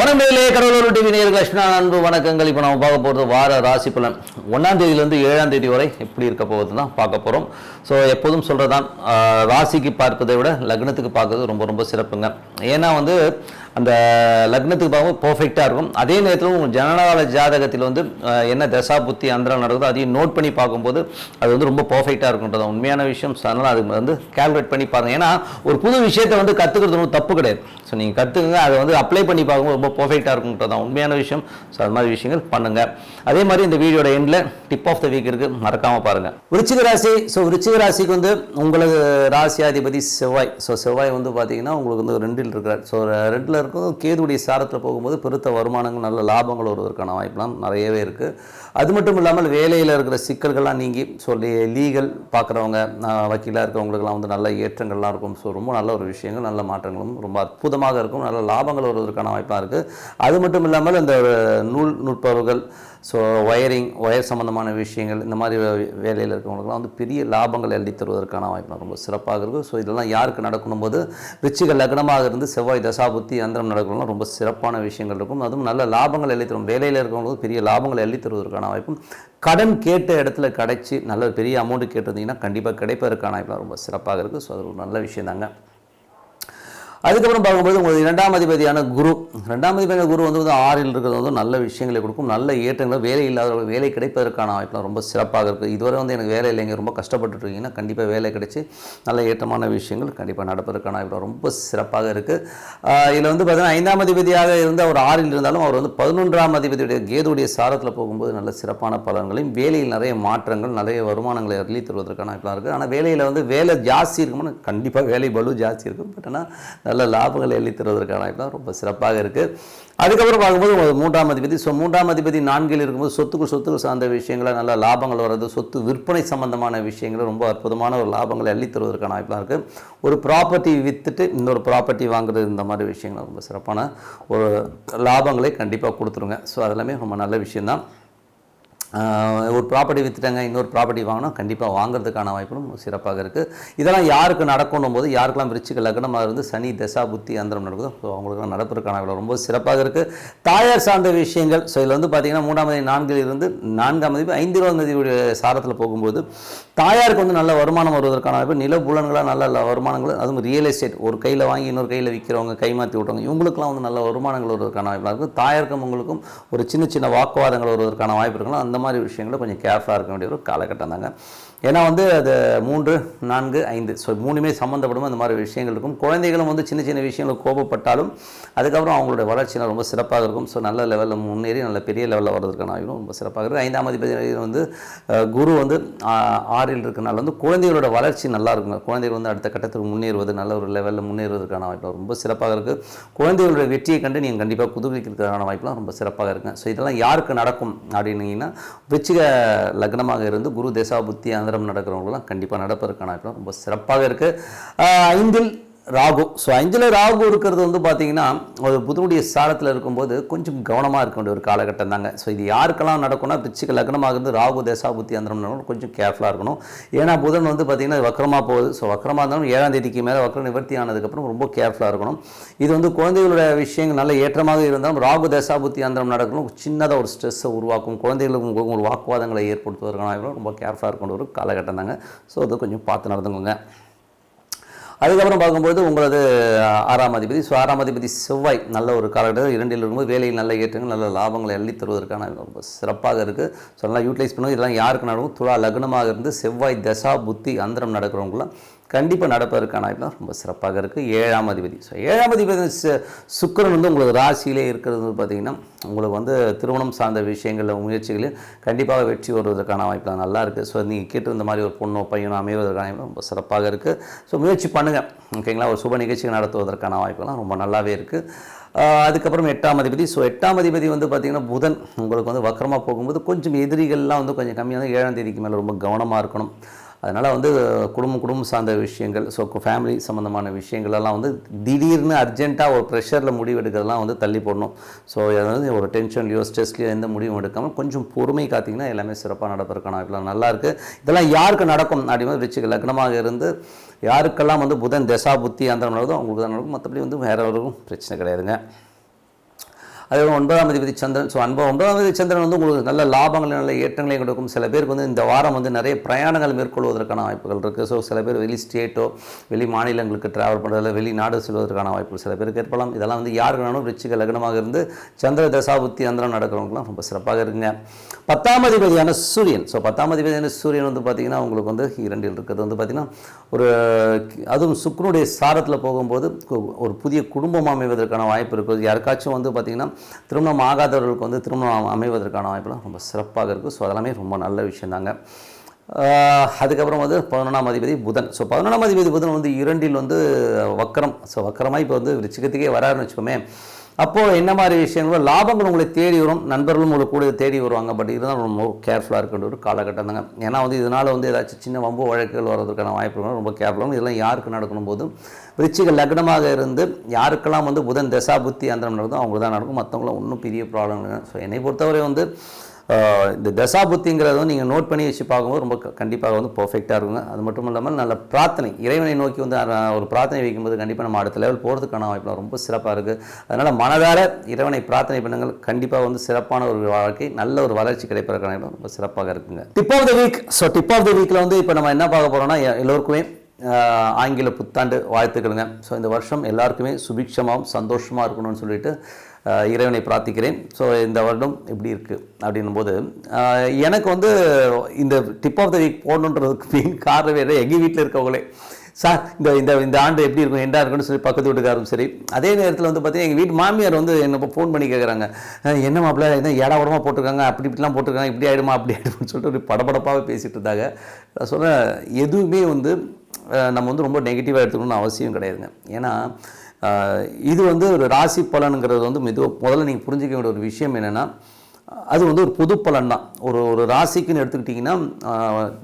வணக்கங்களே Cuddalore TV நேர்கள் லட்சுமணா அன்பு வணக்கங்கள். இப்போ நம்ம பார்க்க போகிறது வார ராசி பலன். ஒன்றாம் தேதியிலேருந்து ஏழாம் தேதி வரை எப்படி இருக்க போகிறது தான் பார்க்க போகிறோம் ஸோ எப்போதும் சொல்கிறதான் ராசிக்கு பார்ப்பதை விட லக்னத்துக்கு பார்க்கறது ரொம்ப ரொம்ப சிறப்புங்க. ஏன்னா வந்து அந்த லக்னத்துக்கு பார்க்கும்போது பர்ஃபெக்டாக இருக்கும். அதே நேரத்தில் உங்கள் ஜனநாள ஜாதகத்தில் வந்து என்ன தசா புத்தி அந்தரம் நடக்குதோ அதையும் நோட் பண்ணி பார்க்கும்போது அது வந்து ரொம்ப பர்ஃபெக்டாக இருக்குன்றது உண்மையான விஷயம். அதனால் அது வந்து கால்குலேட் பண்ணி பாருங்கள் ஏன்னா ஒரு புது விஷயத்தை வந்து கற்றுக்கிறது ஒன்றும் தப்பு கிடையாது. ஸோ நீங்கள் கற்றுக்குங்க அதை வந்து அப்ளை பண்ணி பார்க்கும்போது ரொம்ப பர்ஃபெக்டாக இருக்குன்றது தான் உண்மையான விஷயம். ஸோ அது மாதிரி விஷயங்கள் பண்ணுங்கள் அதே மாதிரி இந்த வீடியோட எண்டில் டிப் ஆஃப் த வீக் இருக்குது மறக்காமல் பாருங்கள் விருச்சிக ராசி. ஸோ விருச்சிக ராசிக்கு வந்து உங்களுக்கு ராசியாதிபதி செவ்வாய். ஸோ செவ்வாய் வந்து பார்த்தீங்கன்னா உங்களுக்கு வந்து ரெண்டில் இருக்கிறார். ஸோ ரெண்டில் இருக்கிறதும் கேதுடைய சாரத்தில் போகும்போது பெருத்த வருமானங்கள் நல்ல லாபங்கள் வருவதற்கான வாய்ப்புலாம் நிறையவே இருக்குது அது மட்டும் இல்லாமல் வேலையில் இருக்கிற சிக்கல்கள்லாம் நீங்கி ஸோ லீகல் பார்க்குறவங்க வக்கீலாக இருக்கிறவங்களுக்குலாம் வந்து நல்ல ஏற்றங்கள்லாம் இருக்கும். ஸோ ரொம்ப நல்ல ஒரு விஷயங்கள் நல்ல மாற்றங்களும் ரொம்ப அற்புதமாக இருக்கும். நல்ல லாபங்கள் வருவதற்கான வாய்ப்பாக இருக்குது அது மட்டும் இல்லாமல் இந்த நூல் நுட்பவர்கள் ஸோ ஒயரிங் ஒயர் சம்மந்தமான விஷயங்கள் இந்த மாதிரி வேலையில் இருக்கிறவங்களுக்குலாம் வந்து பெரிய லாபங்கள் எழுதி தருவதற்கான வாய்ப்பு ரொம்ப சிறப்பாக இருக்கும். ஸோ இதெல்லாம் யாருக்கு நடக்கணும் போது ரிச்சிக லக்னமாக இருந்து செவ்வாய் தசாபுத்தி அந்தரம் நடக்கணும்னா ரொம்ப சிறப்பான விஷயங்கள் இருக்கும். அதுவும் நல்ல லாபங்கள் எழுதி தரும். வேலையில் இருக்கிறவங்களுக்கு பெரிய லாபங்கள் எழுதி தருவதற்கான வாய்ப்பும் கடன் கேட்ட இடத்துல கிடைச்சி நல்ல பெரிய அமௌண்ட் கேட்டிருந்தீங்கன்னா கண்டிப்பாக கிடைப்பதற்கான வாய்ப்பு ரொம்ப சிறப்பாக இருக்குது ஸோ அது ஒரு நல்ல விஷயம் தாங்க அதுக்கப்புறம் பார்க்கும்போது உங்களுக்கு இரண்டாம் அதிபதியான குரு. ரெண்டாம் அதிபதியான குரு வந்து வந்து ஆறில் இருக்கிறது வந்து நல்ல விஷயங்களை கொடுக்கும். நல்ல ஏற்றங்களை வேலை இல்லாதவர்கள் வேலை கிடைப்பதற்கான வாய்ப்புலாம் ரொம்ப சிறப்பாக இருக்குது இதுவரை வந்து எனக்கு வேலை இல்லைங்க ரொம்ப கஷ்டப்பட்டுட்டு இருக்கீங்கன்னா கண்டிப்பாக வேலை கிடைச்சி நல்ல ஏற்றமான விஷயங்கள் கண்டிப்பாக நடப்பதற்கான வாய்ப்பு ரொம்ப சிறப்பாக இருக்குது இதில் வந்து பார்த்தீங்கன்னா ஐந்தாம் அதிபதியாக இருந்து அவர் ஆறில் இருந்தாலும் அவர் வந்து பதினொன்றாம் அதிபதியுடைய கேதுடைய சாரத்தில் போகும்போது நல்ல சிறப்பான பலன்களையும் வேலையில் நிறைய மாற்றங்கள் நிறைய வருமானங்களை அள்ளி தருவதற்கான வாய்ப்புலாம் இருக்குது ஆனால் வேலையில் வந்து வேலை ஜாஸ்தி இருக்கும்னா கண்டிப்பாக வேலை பலு ஜாஸ்தி இருக்கும். பட் ஆனால் நல்ல லாபங்களை எழுதித்தருவதற்கான தருவதற்கான ரொம்ப சிறப்பாக இருக்குது அதுக்கப்புறம் பார்க்கும்போது மூன்றாம் அதிபதி ஸோ மூன்றாம் அதிபதி நான்கில் இருக்கும்போது சொத்துக்கு சொத்துக்கு சார்ந்த விஷயங்களை நல்ல லாபங்கள் வர்றது சொத்து விற்பனை சம்பந்தமான விஷயங்களை ரொம்ப அற்புதமான ஒரு லாபங்களை அள்ளித்தருவதற்கான தருவதற்கான இருக்குது ஒரு ப்ராப்பர்ட்டி விற்றுட்டு இன்னொரு ப்ராப்பர்ட்டி வாங்குறது இந்த மாதிரி விஷயங்கள் ரொம்ப சிறப்பான ஒரு லாபங்களை கண்டிப்பாக கொடுத்துருங்க. ஸோ அதெல்லாமே ரொம்ப நல்ல விஷயம்தான். ஒரு ப்ராப்பர்ட்டி விற்றுட்டாங்க இன்னொரு ப்ராப்பர்ட்டி வாங்கினா கண்டிப்பாக வாங்குறதுக்கான வாய்ப்புகளும் சிறப்பாக இருக்குது இதெல்லாம் யாருக்கு நடக்கணும் போது யாருக்கெல்லாம் விருச்சிக லக்னமாக இருந்து சனி தசா புத்தி அந்தரம் நடக்குதோ ஸோ அவங்களுக்குலாம் நடப்பதற்கான வாய்ப்பு ரொம்ப சிறப்பாக இருக்குது தாயார் சார்ந்த விஷயங்கள் ஸோ இதில் வந்து பார்த்தீங்கன்னா மூணாம் தேதி நான்கில் இருந்து நான்காம் தேதி ஐந்தாம் தேதியுடைய சாரத்தில் போகும்போது தாயாருக்கு வந்து நல்ல வருமானம் வருவதற்கான வாய்ப்பு நில புலன்களாக நல்ல ல- வருமானங்கள் அதுவும் ரியல் எஸ்டேட் ஒரு கையில் வாங்கி இன்னொரு கையில் விற்கிறவங்க கை மாற்றி விட்றவங்க இவங்களுக்குலாம் வந்து நல்ல வருமானங்கள் வருவதற்கான வாய்ப்பாக இருக்குது தாயாருக்கும் உங்களுக்கும் ஒரு சின்ன சின்ன வாக்குவாதங்கள் வருவதற்கான வாய்ப்பு இருக்கலாம் அந்த மாதிரி விஷயங்களை கொஞ்சம் கேர்ஃபுல்லாக இருக்க வேண்டிய ஒரு காலகட்டம் தாங்க. ஏன்னா வந்து அது மூன்று நான்கு ஐந்து. ஸோ மூணுமே சம்மந்தப்படும் அந்த மாதிரி விஷயங்கள் இருக்கும். குழந்தைகளும் வந்து சின்ன சின்ன விஷயங்களும் கோபப்பட்டாலும் அதுக்கப்புறம் அவங்களுடைய வளர்ச்சியில் ரொம்ப சிறப்பாக இருக்கும். ஸோ நல்ல லெவலில் முன்னேறி நல்ல பெரிய லெவலில் வர்றதுக்கான வாய்ப்பும் ரொம்ப சிறப்பாக இருக்குது ஐந்தாம் அதிபதி வந்து குரு வந்து ஆறில் இருக்கனால வந்து குழந்தைகளோட வளர்ச்சி நல்லா இருக்குங்க குழந்தைகள் வந்து அடுத்த கட்டத்துக்கு முன்னேறுவது நல்ல ஒரு லெவலில் முன்னேறுவதற்கான வாய்ப்பு ரொம்ப சிறப்பாக இருக்குது குழந்தைகளுடைய வெற்றியை கண்டு நீங்கள் கண்டிப்பாக புதுப்பிக்கிறதுக்கான வாய்ப்புலாம் ரொம்ப சிறப்பாக இருக்குங்க ஸோ இதெல்லாம் யாருக்கு நடக்கும் அப்படின்னீங்கன்னா விச்சிக லக்னமாக இருந்து குரு தேசா புத்தி அந்தரம் நடக்கிறவங்களாம் கண்டிப்பாக நடப்பதற்கான ரொம்ப சிறப்பாக இருக்குது ஐந்தில் ராகு. ஸோ அஞ்சில் ராகு இருக்கிறது வந்து பார்த்தீங்கன்னா ஒரு புதனுடைய சாரத்தில் இருக்கும்போது கொஞ்சம் கவனமாக இருக்க வேண்டிய ஒரு காலகட்டம் தாங்க. ஸோ இது யாருக்கெல்லாம் நடக்கும்னா பிச்சுக்கு லக்னமாக இருந்து ராகு தேசா புத்தி அந்தரம் கொஞ்சம் கேர்ஃபுல்லாக இருக்கணும். ஏன்னா புதன் வந்து பார்த்தீங்கன்னா வக்கரமாக போகுது. ஸோ வக்கரமாக இருந்தாலும் ஏழாம் தேதிக்கு மேலே வக்கர நிவர்த்தி ஆனதுக்கப்புறம் ரொம்ப கேர்ஃபுல்லாக இருக்கணும். இது வந்து குழந்தைகளோட விஷயங்கள் நல்ல ஏற்றமாக இருந்தாலும் ராகு தேசா புத்தி அந்தரம் நடக்கணும். சின்னதாக ஒரு ஸ்ட்ரெஸ்ஸை உருவாக்கும். குழந்தைகளுக்கு ஒரு வாக்குவாதங்களை ஏற்படுத்துவதற்கான ரொம்ப கேர்ஃபுல்லாக இருக்கணும் ஒரு காலகட்டம் தாங்க. ஸோ அது கொஞ்சம் பார்த்து நடந்துக்கோங்க. அதுக்கப்புறம் பார்க்கும்போது உங்களது ஆறாம் அதிபதி. ஸோ ஆறாம் அதிபதி செவ்வாய் நல்ல ஒரு காலகட்டத்தில் இரண்டில் இருக்கும்போது வேலையில் நல்ல ஏற்றங்கள் நல்ல லாபங்களை அள்ளி தருவதற்கான ரொம்ப சிறப்பாக இருக்குது ஸோ நல்லா யூட்டிலைஸ் பண்ணுவோம் இதெல்லாம் யாருக்கு நடக்கும்? துளா லக்னமாக இருந்து செவ்வாய் தசா புத்தி அந்தரம் நடக்கிறவங்களாம் கண்டிப்பாக நடப்பதற்கான வாய்ப்புலாம் ரொம்ப சிறப்பாக இருக்குது ஏழாம் அதிபதி. ஸோ ஏழாம் அதிபதி சு- சுக்கிரன் வந்து உங்களுக்கு ராசியிலே இருக்கிறது பார்த்திங்கன்னா உங்களுக்கு வந்து திருமணம் சார்ந்த விஷயங்களில் முயற்சிகளில் கண்டிப்பாக வெற்றி வருவதற்கான வாய்ப்புலாம் நல்லா இருக்குது ஸோ நீங்கள் கேட்டு இந்த மாதிரி ஒரு பொண்ணோ பையனோ அமைவதற்கான வாய்ப்பு ரொம்ப சிறப்பாக இருக்குது ஸோ முயற்சி பண்ணுங்கள் ஓகேங்களா ஒரு சுப நிகழ்ச்சிகள் நடத்துவதற்கான வாய்ப்புலாம் ரொம்ப நல்லாவே இருக்குது அதுக்கப்புறம் எட்டாம் அதிபதி. ஸோ எட்டாம் அதிபதி வந்து பார்த்திங்கன்னா புதன் உங்களுக்கு வந்து வக்கரமாக போகும்போது கொஞ்சம் எதிரிகள்லாம் வந்து கொஞ்சம் கம்மியாக தான் ஏழாம் தேதிக்கு மேலே ரொம்ப கவனமாக இருக்கணும். அதனால் வந்து குடும்பம் குடும்பம் சார்ந்த விஷயங்கள் ஸோ ஃபேமிலி சம்மந்தமான விஷயங்கள் எல்லாம் வந்து திடீர்னு அர்ஜென்ட்டாக ஒரு ப்ரெஷரில் முடிவு எடுக்கிறதெல்லாம் வந்து தள்ளி போடணும். ஸோ அதாவது ஒரு டென்ஷன்லையோ ஸ்ட்ரெஸ்லையோ எந்த முடிவும் எடுக்காமல் கொஞ்சம் பொறுமை காத்திங்கன்னா எல்லாமே சிறப்பாக நடப்பதற்கான வாய்ப்புலாம் நல்லாயிருக்கு இதெல்லாம் யாருக்கு நடக்கும் அப்படிங்கும்போது ரிச்சிக லக்னமாக இருந்து யாருக்கெல்லாம் வந்து புதன் தசா புத்தி அந்த நடக்குதோ அவங்களுக்கு தான் நடக்கும். மற்றபடி வந்து வேற பிரச்சனை கிடையாதுங்க. அதே ஒன்பதாம் அதிபதி சந்திரன் ஸோ அன்பு ஒன்பதாம் அதிபதி சந்திரன் வந்து உங்களுக்கு நல்ல லாபங்களை நல்ல ஏற்றங்களை கொடுக்கும். சில பேருக்கு வந்து இந்த வாரம் வந்து நிறைய பிரயாணங்கள் மேற்கொள்வதற்கான வாய்ப்புகள் இருக்குது ஸோ சில பேர் வெளி ஸ்டேட்டோ வெளி மாநிலங்களுக்கு ட்ராவல் பண்ணுறதுல வெளிநாடு செல்வதற்கான வாய்ப்புகள் சில பேருக்கு ஏற்படலாம். இதெல்லாம் வந்து யாருக்கு வேணாலும் ரிச்சிக லக்னமாக இருந்து சந்திர தசாபுத்தி அந்தரம் நடக்கிறவங்களாம் ரொம்ப சிறப்பாக இருக்குங்க. பத்தாம் அதிபதியான சூரியன் ஸோ பத்தாம் அதிபதியான சூரியன் வந்து பார்த்திங்கன்னா உங்களுக்கு வந்து இரண்டில் இருக்கிறது வந்து பார்த்திங்கன்னா ஒரு அதுவும் சுக்ரனுடைய சாரத்தில் போகும்போது ஒரு புதிய குடும்பம் அமைவதற்கான வாய்ப்பு இருக்குது. யாருக்காச்சும் வந்து பார்த்திங்கன்னா திருமணம் ஆகாதவர்களுக்கு வந்து திருமணம் அமைவதற்கான வாய்ப்புலாம் ரொம்ப சிறப்பாக இருக்குது. ஸோ அதெல்லாமே ரொம்ப நல்ல விஷயந்தாங்க. அதுக்கப்புறம் வந்து பதினொன்றாம் அதிபதி புதன். ஸோ பதினொன்றாம் அதிபதி புதன் வந்து இரண்டில் வந்து வக்கரம். ஸோ வக்கரமாக இப்போ வந்து ரிச்சிகத்துக்கே வராருன்னு வச்சுக்கோமே. அப்போது என்ன மாதிரி விஷயங்களோ லாபங்கள் உங்களை தேடி வரும் நண்பர்களும் உங்களை கூட தேடி வருவாங்க. பட் இதுதான் ரொம்ப கேர்ஃபுல்லாக இருக்கின்ற ஒரு காலகட்டம் தாங்க. ஏன்னா வந்து இதனால் வந்து ஏதாச்சும் சின்ன வம்பு வழக்குகள் வர்றதுக்கான வாய்ப்புகள் ரொம்ப கேர்ஃபுல்லாக இதெல்லாம் யாருக்கு நடக்கணும் போது விருச்சிக லக்னமாக இருந்து யாருக்கெல்லாம் வந்து புதன் தசா புத்தி அந்தரம் நடக்கும் அவங்களுக்கு தான் நடக்கும். மற்றவங்களும் ஒன்றும் பெரிய ப்ராப்ளம் இல்லை ஸோ என்னை பொறுத்தவரை வந்து இந்த தசாபுத்திங்கிறத வந்து நீங்கள் நோட் பண்ணி வச்சு பார்க்கும்போது ரொம்ப கண்டிப்பாக வந்து பர்ஃபெக்டாக இருக்குங்க. அது மட்டும் இல்லாமல் நல்ல பிரார்த்தனை. இறைவனை நோக்கி வந்து ஒரு பிரார்த்தனை வைக்கும்போது கண்டிப்பாக நம்ம அடுத்த லெவல் போகிறதுக்கான வாய்ப்புலாம் ரொம்ப சிறப்பாக இருக்குது அதனால் மனதார இறைவனை பிரார்த்தனை பண்ணுங்கள். கண்டிப்பாக வந்து சிறப்பான ஒரு வாழ்க்கை நல்ல ஒரு வளர்ச்சி கிடைப்பதற்கான இடம் ரொம்ப சிறப்பாக இருக்குங்க. Tip of the week so tip of the வீக்கில் வந்து இப்போ நம்ம என்ன பார்க்க போகிறோம்னா எல்லோருக்குமே ஆங்கில புத்தாண்டு வாழ்த்துக்களுங்க. ஸோ இந்த வருஷம் எல்லாருக்குமே சுபிக்ஷமாகவும் சந்தோஷமாக இருக்கணும்னு சொல்லிட்டு இறைவனை பிரார்த்திக்கிறேன். ஸோ இந்த வருடம் எப்படி இருக்குது அப்படின்னும் போது எனக்கு வந்து இந்த டிப் ஆஃப் த வீக் போடணுன்றதுக்கு மெயின் காரணம் என்ன எங்கள் வீட்டில் இருக்கவங்களே. சார் இந்த இந்த இந்த ஆண்டு எப்படி இருக்கும்? எண்டா இருக்கும்னு சொல்லி பக்கத்து வீட்டுக்காரும் சரி. அதே நேரத்தில் வந்து பார்த்தீங்கன்னா எங்கள் வீட்டு மாமியார் வந்து என்ன ஃபோன் பண்ணி கேட்குறாங்க என்ன மாப்பிள்ள? என்ன ஏடா உடமா போட்டிருக்காங்க? அப்படி இப்படிலாம் போட்டிருக்காங்க. இப்படி ஆகிடுமா அப்படி ஆகிடும்னு சொல்லிட்டு ஒரு படபடப்பாகவே பேசிகிட்டு இருந்தாங்க. நான் சொன்னேன் எதுவுமே வந்து நம்ம வந்து ரொம்ப நெகட்டிவாக எடுத்துக்கணும்னு அவசியம் கிடையாதுங்க. ஏன்னா இது வந்து ஒரு ராசி பலனுங்கிறது வந்து மெதுவாக முதல்ல நீங்கள் புரிஞ்சிக்க வேண்டிய ஒரு விஷயம் என்னென்னா அது வந்து ஒரு பொது பலன் தான் ஒரு ஒரு ராசிக்குன்னு எடுத்துக்கிட்டிங்கன்னா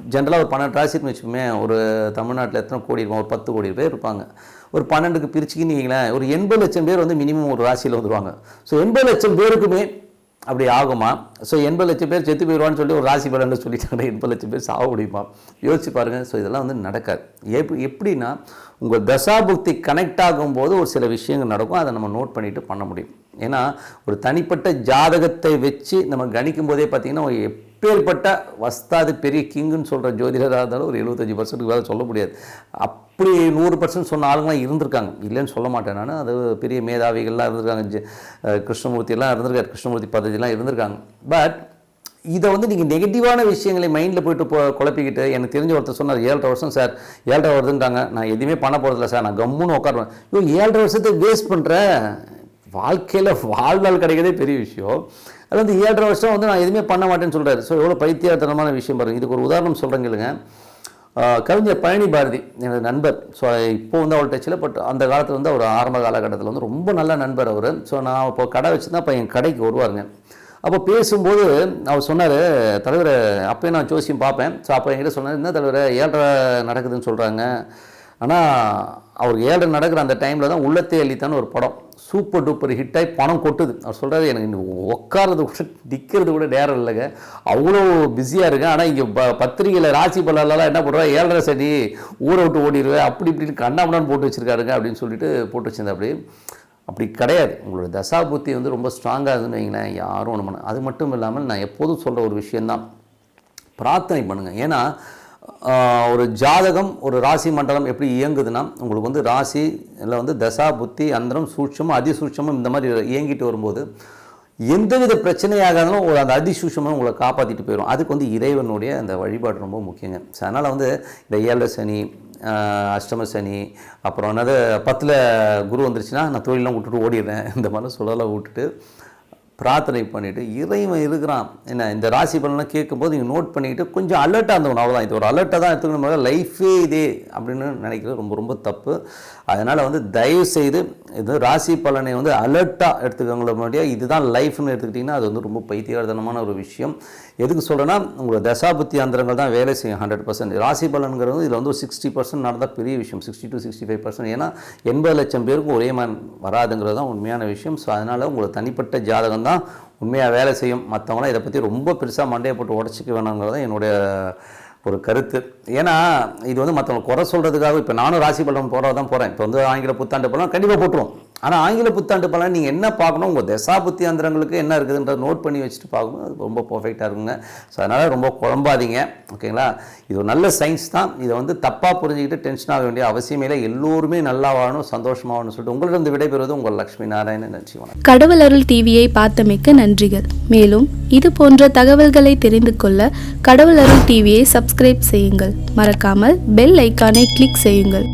ஜென்ரலாக ஒரு பன்னெண்டு ராசிக்குன்னு வச்சுக்கோமே ஒரு தமிழ்நாட்டில் எத்தனை கோடி இருக்கும் ஒரு பத்து கோடி பேர் இருப்பாங்க. ஒரு பன்னெண்டுக்கு பிரிச்சுக்கின்னு வைங்களேன் ஒரு எண்பது லட்சம் பேர் வந்து மினிமம் ஒரு ராசியில் வந்துடுவாங்க ஸோ எண்பது லட்சம் பேருக்குமே அப்படி ஆகுமா? ஸோ எண்பது லட்சம் பேர் செத்து போயிடுவான்னு சொல்லி ஒரு ராசி பலன்னு சொல்லிட்டாங்க. எண்பது லட்சம் பேர் சாக முடியுமா? யோசிச்சு பாருங்கள் ஸோ இதெல்லாம் வந்து நடக்காது. எப் எப்படின்னா உங்கள் தசாபுக்தி கனெக்ட் ஆகும்போது ஒரு சில விஷயங்கள் நடக்கும். அதை நம்ம நோட் பண்ணிவிட்டு பண்ண முடியும். ஏன்னா ஒரு தனிப்பட்ட ஜாதகத்தை வச்சு நம்ம கணிக்கும் போதே பார்த்தீங்கன்னா அப்பேற்பட்ட வஸ்தாது பெரிய கிங்குன்னு சொல்கிற ஜோதிடராக இருந்தாலும் ஒரு எழுபத்தஞ்சு பர்சன்ட்டுக்கு வேலை சொல்ல முடியாது. அப்படி நூறு பர்சன்ட் சொன்ன ஆளுங்களாம் இருந்திருக்காங்க. இல்லைன்னு சொல்ல மாட்டேன் நான். அது பெரிய மேதாவிகள்லாம் இருந்திருக்காங்க. கிருஷ்ணமூர்த்தியெல்லாம் இருந்திருக்காரு. கிருஷ்ணமூர்த்தி பதவியெல்லாம் இருந்திருக்காங்க. பட் இதை வந்து நீங்கள் நெகட்டிவான விஷயங்களை மைண்டில் போயிட்டு போ குழப்பிக்கிட்டு எனக்கு தெரிஞ்ச ஒருத்தர் சொன்னார் ஏழரை வருஷம் சார் ஏழரை வருதுன்றாங்க. நான் எதுவுமே பண்ண போகிறதில்ல சார் நான் கம்முன்னு உட்காருவேன். ஐயோ ஏழரை வருஷத்தை வேஸ்ட் பண்ணுறேன் வாழ்க்கையில் வாழ்நாள் கிடைக்கிறதே பெரிய விஷயம். அது வந்து ஏழரை வருஷம் வந்து நான் எதுவுமே பண்ண மாட்டேன்னு சொல்கிறாரு ஸோ எவ்வளோ பைத்தியத்தனமான விஷயம் பாருங்கள் இதுக்கு ஒரு உதாரணம் சொல்கிறேங்க இல்லைங்க கவிஞர் பழனி பாரதி எனது நண்பர். ஸோ இப்போ வந்து அவள் டச்சில் பட் அந்த காலத்தில் வந்து அவர் ஆரம்ப காலகட்டத்தில் வந்து ரொம்ப நல்ல நண்பர் அவர். ஸோ நான் இப்போ கடை வச்சுருந்தா அப்போ என் கடைக்கு வருவாருங்க. அப்போ பேசும்போது அவர் சொன்னார் தலைவர் அப்போயே நான் ஜோசியம் பார்ப்பேன். ஸோ அப்போ என்கிட்ட சொன்னார் என்ன தலைவர் ஏழரை நடக்குதுன்னு சொல்கிறாங்க ஆனால் அவர் ஏழரை நடக்கிற அந்த டைமில் தான் உள்ளத்தே அள்ளித்தான்னு ஒரு படம். சூப்பர் டூப்பர் ஹிட்டாகி பணம் கொட்டுது. அவர் சொல்கிறாரு எனக்கு உட்காரது கூட நிற்கிறது கூட நேரம் இல்லைங்க. அவ்வளோ பிஸியாக இருக்கேன். ஆனால் இங்கே ப பத்திரிகையில் ராசி பலன்லாம் என்ன பண்ணுறா ஏழரை சரி ஊரை விட்டு ஓடிடுவேன் அப்படி இப்படின்னு கண்ணாமண்ணான்னு போட்டு வச்சிருக்காருங்க அப்படின்னு சொல்லிட்டு போட்டு வச்சிருந்தேன் அப்படி அப்படி கிடையாது. உங்களோட தசாபுத்தி வந்து ரொம்ப ஸ்ட்ராங்காக இருக்குன்னு வைங்களேன் யாரும் ஒன்று பண்ண அது மட்டும் இல்லாமல் நான் எப்போதும் சொல்கிற ஒரு விஷயந்தான் பிரார்த்தனை பண்ணுங்கள் ஏன்னா ஒரு ஜாதகம் ஒரு ராசி மண்டலம் எப்படி இயங்குதுன்னா உங்களுக்கு வந்து ராசி இல்லை வந்து தசா புத்தி அந்தரம் சூட்சமும் அதிசூட்சமும் இந்த மாதிரி இயங்கிட்டு வரும்போது எந்தவித பிரச்சனையாகாதாலும் ஒரு அந்த அதிசூஷமாக உங்களை காப்பாற்றிட்டு போயிடும் அதுக்கு வந்து இறைவனுடைய அந்த வழிபாடு ரொம்ப முக்கியங்க. ஸோ அதனால் வந்து இந்த ஏழரை சனி அஷ்டம சனி அப்புறம் என்னது பத்தில் குரு வந்துருச்சுன்னா நான் தொழிலெலாம் விட்டுட்டு ஓடிடுறேன். இந்த மாதிரிலாம் சொல்லலாம் விட்டுட்டு பிரார்த்தனை பண்ணிவிட்டு இறைவன் இருக்கிறான். என்ன இந்த ராசி பலன்லாம் கேட்கும்போது நீங்கள் நோட் பண்ணிக்கிட்டு கொஞ்சம் அலர்ட்டாக இருந்தவங்க அவ்வளோதான் இது ஒரு அலர்ட்டாக தான் எடுத்துக்கணும் லைஃபே இதே அப்படின்னு நினைக்கிறது ரொம்ப ரொம்ப தப்பு. அதனால் வந்து தயவு செய்து இது ராசி பலனை வந்து அலர்ட்டாக எடுத்துக்கவங்கள முன்னாடியே இதுதான் லைஃப்னு எடுத்துக்கிட்டிங்கன்னா அது வந்து ரொம்ப பைத்தியகாரதனமான ஒரு விஷயம். எதுக்கு சொல்கிறேன்னா உங்களோட தசாபுத்தி அந்தரங்கள் தான் வேலை செய்யும் ஹண்ட்ரட் பர்சன்ட் ராசி பலன்கிறது இதில் வந்து ஒரு சிக்ஸ்டி பர்சன்ட் நடந்தால் பெரிய விஷயம் sixty to sixty five percent ஏன்னா எண்பது லட்சம் பேருக்கு ஒரே மாதிரி வராதுங்கிறது தான் உண்மையான விஷயம். ஸோ அதனால் உங்களை தனிப்பட்ட ஜாதகம் தான் உண்மையாக வேலை செய்யும் மற்றவங்களாம் இதை பற்றி ரொம்ப பெருசாக மண்டையை போட்டு உடச்சிக்க வேணுங்கிறது தான் என்னுடைய ஒரு கருத்து. ஏன்னா இது வந்து மற்றவங்க குறை சொல்கிறதுக்காக இப்போ நானும் ராசி பலன் போகிறதான் தான் போகிறேன் இப்போ வந்து ஆங்கில புத்தாண்டு போகலாம் கண்டிப்பாக போட்டுருவோம். ஆனால் ஆங்கில புத்தாண்டு பலன் நீங்கள் என்ன பார்க்கணும்? உங்கள் தசா புத்தியாந்திரங்களுக்கு என்ன இருக்குதுன்றத நோட் பண்ணி வச்சுட்டு பார்க்கணும். அது ரொம்ப பர்ஃபெக்டாக இருக்குங்க. ஸோ அதனால் ரொம்ப குழம்பாதீங்க. ஓகேங்களா? இது ஒரு நல்ல சயின்ஸ் தான். இதை வந்து தப்பாக புரிஞ்சுக்கிட்டு டென்ஷன் ஆக வேண்டிய அவசியமே இல்லை. எல்லோருமே நல்லா வாழணும் சந்தோஷமாக வாழணும் சொல்லிட்டு உங்களிடம் விடைபெறுவது உங்கள் லக்ஷ்மி நாராயணன். நன்றி வணக்கம். கடவுள் அருள் டிவியை பார்த்தமைக்கு நன்றிகள். மேலும் இது போன்ற தகவல்களை தெரிந்து கொள்ள கடவுள் அருள் டிவியை சப்ஸ்கிரைப் செய்யுங்கள். மறக்காமல் பெல் ஐக்கானை கிளிக் செய்யுங்கள்.